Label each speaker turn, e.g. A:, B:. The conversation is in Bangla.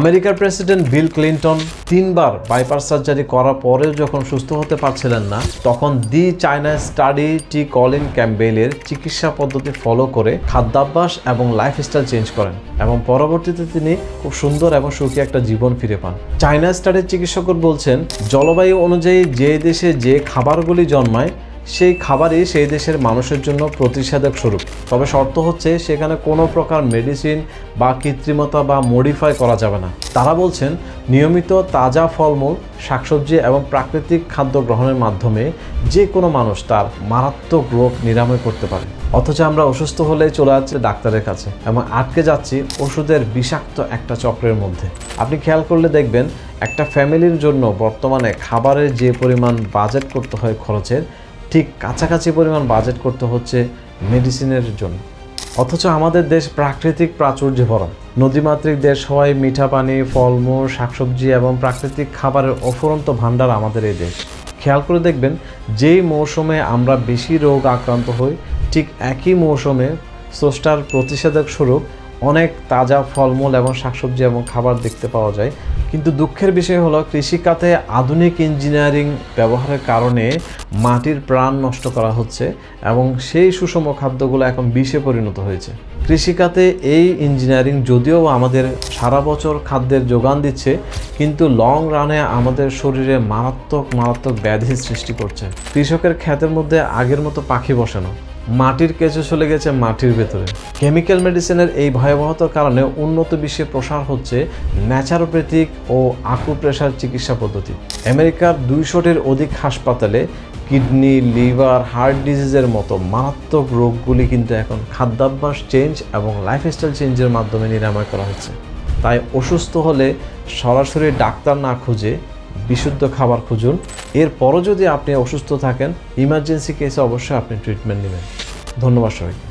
A: আমেরিকার প্রেসিডেন্ট বিল ক্লিন্টন তিনবার বাইপাস সার্জারি করার পরেও যখন সুস্থ হতে পারছিলেন না, তখন the China Study T Colin ক্যাম্বেলের চিকিৎসা পদ্ধতি ফলো করে খাদ্যাভ্যাস এবং লাইফস্টাইল চেঞ্জ করেন এবং পরবর্তীতে তিনি খুব সুন্দর এবং সুখী একটা জীবন ফিরে পান। চায়না স্টাডির চিকিৎসক বলছেন, জলবায়ু অনুযায়ী যে দেশে যে খাবারগুলি জন্মায় সেই খাবারই সেই দেশের মানুষের জন্য প্রতিষেধক স্বরূপ। তবে শর্ত হচ্ছে সেখানে কোনো প্রকার মেডিসিন বা কৃত্রিমতা বা মডিফাই করা যাবে না। তারা বলছেন, নিয়মিত তাজা ফলমূল, শাকসবজি এবং প্রাকৃতিক খাদ্য গ্রহণের মাধ্যমে যে কোনো মানুষ তার মারাত্মক রোগ নিরাময় করতে পারে। অথচ আমরা অসুস্থ হলে চলে যাচ্ছি ডাক্তারের কাছে এবং আটকে যাচ্ছি ওষুধের বিষাক্ত একটা চক্রের মধ্যে। আপনি খেয়াল করলে দেখবেন, একটা ফ্যামিলির জন্য বর্তমানে খাবারের যে পরিমাণ বাজেট করতে হয় খরচের ঠিক কাছাকাছি পরিমাণ বাজেট করতে হচ্ছে মেডিসিনের জন্য। অথচ আমাদের দেশ প্রাকৃতিক প্রাচুর্যে ভরা নদীমাতৃক দেশ হওয়ায় মিঠা পানি, ফলমূল, শাকসবজি এবং প্রাকৃতিক খাবারের অফুরন্ত ভাণ্ডার আমাদের এই দেশ। খেয়াল করে দেখবেন, যেই মৌসুমে আমরা বেশি রোগ আক্রান্ত হই, ঠিক একই মৌসুমে স্রষ্টার প্রতিষেধক স্বরূপ অনেক তাজা ফলমূল এবং শাকসবজি এবং খাবার দেখতে পাওয়া যায়। কিন্তু দুঃখের বিষয় হলো কৃষিখাতে আধুনিক ইঞ্জিনিয়ারিং ব্যবহারের কারণে মাটির প্রাণ নষ্ট করা হচ্ছে এবং সেই সুষম খাদ্যগুলো এখন বিষে পরিণত হয়েছে। কৃষিখাতে এই ইঞ্জিনিয়ারিং যদিও আমাদের সারা বছর খাদ্যের যোগান দিচ্ছে, কিন্তু লং রানে আমাদের শরীরে মারাত্মক মারাত্মক ব্যাধির সৃষ্টি করছে। কৃষকের ক্ষেতের মধ্যে আগের মতো পাখি বসে না মাটির কেঁচো চলে গেছে মাটির ভেতরে। কেমিক্যাল মেডিসিনের এই ভয়াবহতার কারণে উন্নত বিশ্বে প্রসার হচ্ছে ন্যাচারোপ্যাথিক ও আকুপ্রেশার চিকিৎসা পদ্ধতি। আমেরিকার দুইশোটির অধিক হাসপাতালে কিডনি, লিভার, হার্ট ডিজিজের মতো মারাত্মক রোগগুলি কিন্তু এখন খাদ্যাভ্যাস চেঞ্জ এবং লাইফস্টাইল চেঞ্জের মাধ্যমে নিরাময় করা হচ্ছে। তাই অসুস্থ হলে সরাসরি ডাক্তার না খুঁজে বিশুদ্ধ খাবার খুঁজুন। এরপরও যদি আপনি অসুস্থ থাকেন ইমার্জেন্সি কেসে অবশ্যই আপনি ট্রিটমেন্ট নেবেন। ধন্যবাদ সবাইকে।